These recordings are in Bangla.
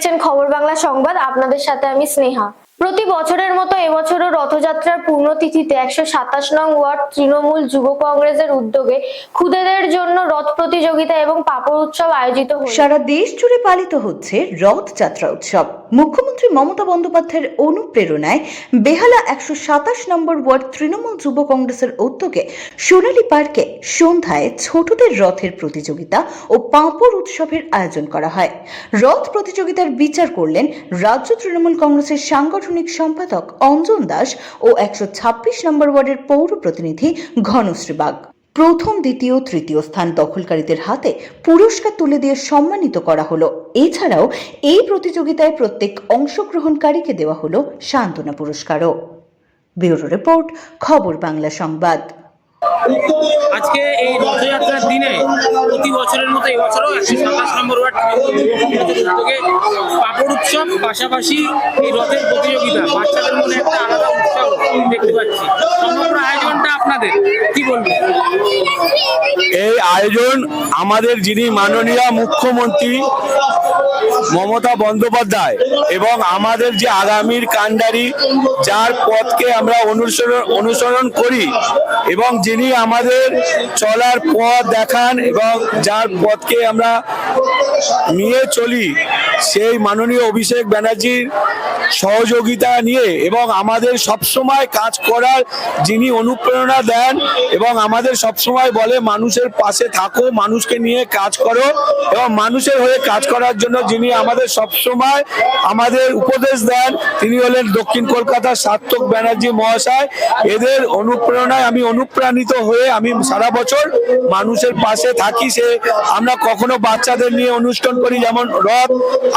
দেখছেন খবর বাংলা সংবাদ। আপনাদের সাথে আমি স্নেহা। প্রতি বছরের মতো এবছরও রথযাত্রার পূর্ণতিথিতে একশো সাতাশ নং ওয়ার্ড তৃণমূল যুব কংগ্রেসের উদ্যোগে খুদেদের জন্য রথ প্রতিযোগিতা এবং পাপড় উৎসব আয়োজিত সারা দেশ জুড়ে পালিত হচ্ছে রথযাত্রা উৎসব। মুখ্যমন্ত্রী মমতা বন্দ্যোপাধ্যায়ের অনুপ্রেরণায় বেহালা একশো সাতাশ নম্বর ওয়ার্ড তৃণমূল যুব কংগ্রেসের উদ্যোগে সোনালী পার্কে সন্ধ্যায় ছোটদের রথের প্রতিযোগিতা ও পাঁপড় উৎসবের আয়োজন করা হয়। রথ প্রতিযোগিতার বিচার করলেন রাজ্য তৃণমূল কংগ্রেসের সাংগঠনিক সম্পাদক অঞ্জন দাস ও একশো ছাব্বিশ নম্বর ওয়ার্ডের পৌর প্রতিনিধি ঘনশ্রী বাগ। প্রথম, দ্বিতীয়, তৃতীয় স্থান দখলকারীদের হাতে পুরস্কার তুলে দিয়ে সম্মানিত করা হলো। এছাড়াও এই প্রতিযোগিতায় প্রত্যেক অংশগ্রহণকারীকে দেওয়া হলো সান্ত্বনা পুরস্কারও। ব্যুরো রিপোর্ট, খবর বাংলা সংবাদ। আজকে এই প্রতি বছরের মতো এবছরও একশো সাতাশ নম্বর ওয়ার্ড পাপড় উৎসব, পাশাপাশি এই রথের প্রতিযোগিতা, বাচ্চাদের মনে একটা আলাদা উৎসাহ দেখতে পাচ্ছি। সমগ্র আয়োজনটা আপনাদের, কি বলবেন? এই আয়োজন আমাদের যিনি মাননীয় মুখ্যমন্ত্রী মমতা বন্দ্যোপাধ্যায় এবং আমাদের যে আগামীর কাণ্ডারি, যার পথকে আমরা অনুসরণ অনুসরণ করি এবং যিনি আমাদের চলার পথ দেখান এবং যার পথকে আমরা নিয়ে চলি, সেই মাননীয় অভিষেক ব্যানার্জির সহযোগিতা নিয়ে এবং আমাদের সবসময় কাজ করার যিনি অনুপ্রেরণা দেন এবং আমাদের সবসময় বলে, মানুষের পাশে থাকো, মানুষকে নিয়ে কাজ করো এবং মানুষের হয়ে কাজ করার জন্য যিনি আমাদের সবসময় আমাদের উপদেশ দেন, তিনি হলেন দক্ষিণ কলকাতার সার্থক ব্যানার্জি মহাশয়। এদের অনুপ্রেরণায় আমি অনুপ্রাণিত হয়ে আমি সারা বছর মানুষের পাশে থাকি। সে, আমরা কখনো বাচ্চাদের নিয়ে অনুষ্ঠান করি, যেমন রথ।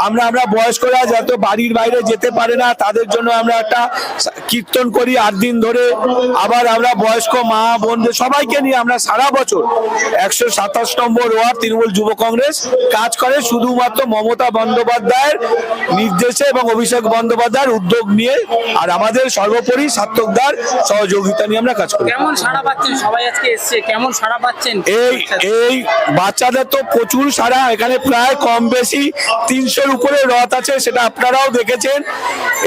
আমরা আমরা বয়স্করা যাতে বাড়ির বাইরে যেতে পারে না তাদের জন্য আমরা একটা কীর্তন করি আট দিন ধরে। আবার আমরা বয়স্ক মা বোনদের সবাইকে নিয়ে আমরা সারা বছর একশো সাতাশ নম্বর ওয়ার্ড তৃণমূল যুব কংগ্রেস কাজ করে শুধুমাত্র মমতা বন্দ্যোপাধ্যায়ের নির্দেশে এবং অভিষেক বন্দ্যোপাধ্যায়ের উদ্যোগ নিয়ে আর আমাদের সর্বোপরি সার্থকদার সহযোগিতা নিয়ে আমরা কাজ করি। কেমন সাড়া পাচ্ছেন? সবাই আজকে এসছে কেমন সাড়া পাচ্ছেন? এই এই বাচ্চাদের তো প্রচুর সারা এখানে প্রায় কম বেশি তিনশোর উপরে রথ আছে সেটা আপনারাও দেখেছেন।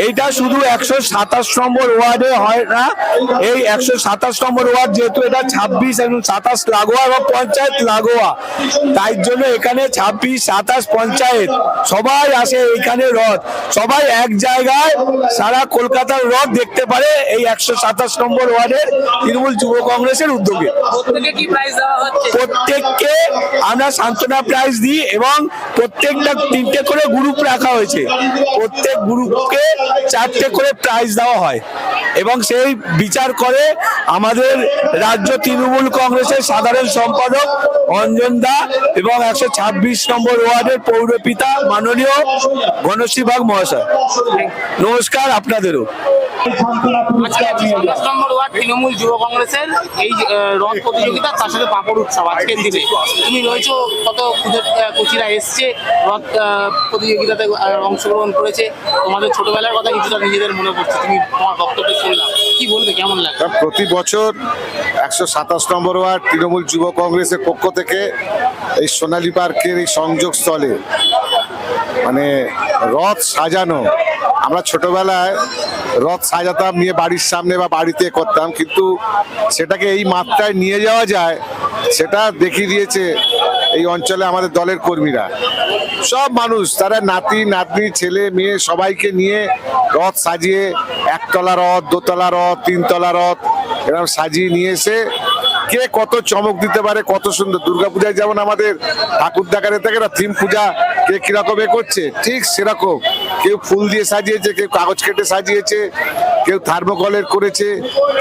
এইটা শুধু একশো সাতাশ নম্বর ওয়ার্ডে হয় না। এই একশো সাতাশ নম্বর ওয়ার্ড যেহেতু এটা ছাব্বিশ এবং সাতাশ লাগোয়া এবং পঞ্চায়েত লাগোয়া। তাই জন্য এখানে ছাব্বিশ সাতাশ পঞ্চায়েত সবাই আসে এইখানে রথ। সবাই এক জায়গায় সারা কলকাতার রথ দেখতে পারে এই একশো সাতাশ নম্বর ওয়ার্ডের তৃণমূল যুব কংগ্রেসের উদ্যোগে। প্রত্যেককে আমরা সান্ত্বনা প্রাইজ দিই এবং প্রত্যেকটা তিনটে করে গ্রুপ রাখা হয়েছে। প্রত্যেক গ্রুপকে চারটে করে প্রাইজ দেওয়া হয় এবং সেই বিচার করে আমাদের রাজ্য তৃণমূল কংগ্রেসের সাধারণ সম্পাদক অঞ্জন দা এবং একশো ছাব্বিশ নম্বর ওয়ার্ডের পৌরপিতা মাননীয় গণশ্রীবাগ মহাশয়। নমস্কার আপনাদেরও। নম্বর ওয়ার্ড তৃণমূল যুব কংগ্রেসের এই প্রতিযোগিতা, তার সাথে পাপড় তুমি কত এসছে, রথ প্রতিযোগিতাতে অংশগ্রহণ করেছে। তোমাদের ছোটবেলার কথা কিছুটা নিজেদের মনে পড়ছে, তুমি তোমার বক্তব্য শুনলাম। কি বলবে, কেমন লাগে প্রতি বছর একশো সাতাশ নম্বর ওয়ার্ড তৃণমূল যুব কংগ্রেসের পক্ষ থেকে এই সোনালী পার্কের এই সংযোগ স্থলে মানে রথ সাজানো। আমরা ছোটবেলায় রথ সাজাতাম, নিয়ে বাড়ির সামনে বা বাড়িতে করতাম, কিন্তু সেটাকে এই মাত্রায় নিয়ে যাওয়া যায়, সেটা দেখিয়ে দিয়েছে এই অঞ্চলে আমাদের দলের কর্মীরা। সব মানুষ, তারা নাতি, নাতনি, ছেলে, মেয়ে, সবাইকে নিয়ে রথ সাজিয়ে, একতলা রথ, দোতলা রথ, তিনতলা রথ, এরকম সাজিয়ে নিয়ে এসে কে কত চমক দিতে পারে, কত সুন্দর দুর্গাপূজায় যেমন আমাদের ঠাকুর দেখারে থাকে থিম পূজা কে কীরকম এ করছে, ঠিক সেরকম। কেউ ফুল দিয়ে সাজিয়েছে, কেউ কাগজ কেটে সাজিয়েছে, কেউ থার্মোকলের করেছে,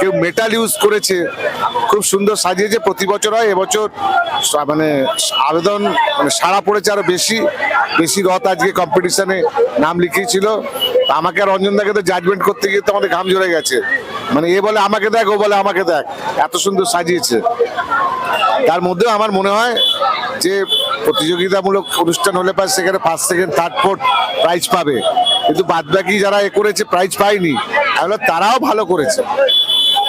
কেউ মেটাল ইউজ করেছে, খুব সুন্দর সাজিয়েছে। প্রতি বছর হয়, এবছর মানে আবেদন মানে সাড়া পড়েছে আরও বেশি। বেশি রথ আজকে কম্পিটিশনে নাম লিখিয়েছিল। আমাকে আর রঞ্জন দাকে তো জাজমেন্ট করতে গিয়ে তো আমাদের ঘাম ঝরে গেছে। মানে এ বলে, আমাকে দেখ, ও বলে, আমাকে দেখ। এত সুন্দর সাজিয়েছে। তার মধ্যেও আমার মনে হয় যে প্রতিযোগিতামূলক অনুষ্ঠান হলে পারে সেখানে first second third fourth prize পাবে। কিন্তু বাদবাকি যারা এ করেছে প্রাইজ পায়নি, তাহলে তারাও ভালো করেছে।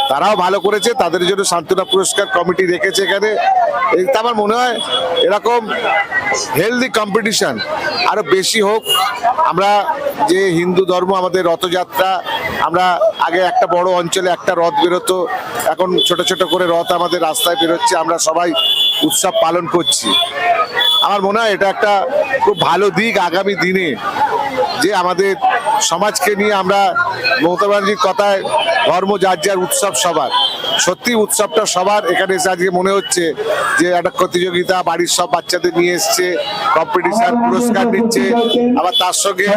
তারাও ভালো করেছে, তাদের জন্য সান্ত্বনা পুরস্কার কমিটি রেখেছে এখানে। তা আমার মনে হয় এরকম হেলদি কম্পিটিশান আরও বেশি হোক, আমরা যে হিন্দু ধর্ম, আমাদের রথযাত্রা, আমরা আগে একটা বড় অঞ্চলে একটা রথ বেরোতো, এখন ছোট ছোট করে রথ আমাদের রাস্তায় বেরোচ্ছে, আমরা সবাই উৎসব পালন করছি। আমার মনে হয় এটা একটা খুব ভালো দিক আগামী দিনে, যে আমাদের সমাজকে নিয়ে আমরা মমতা ব্যানার্জির কথায় ধর্ম যার যার উৎসব সবার। সত্যি উৎসবটা সবার। এখানে এসে আজকে মনে হচ্ছে যে একটা প্রতিযোগিতা, বাড়ির সব বাচ্চাদের নিয়ে এসছে কম্পিটিশন পুরস্কার দিচ্ছে আবার তার সঙ্গে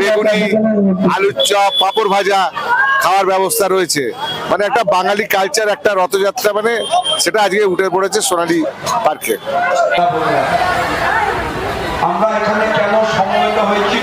বেগুনি, আলুর চপ, পাঁপড় ভাজা খাওয়ার ব্যবস্থা রয়েছে। মানে একটা বাঙালি কালচার একটা রথযাত্রা মানে সেটা আজকে উঠে পড়েছে সোনালী পার্কে। আমরা এখানে কেন সমবেত হয়েছি?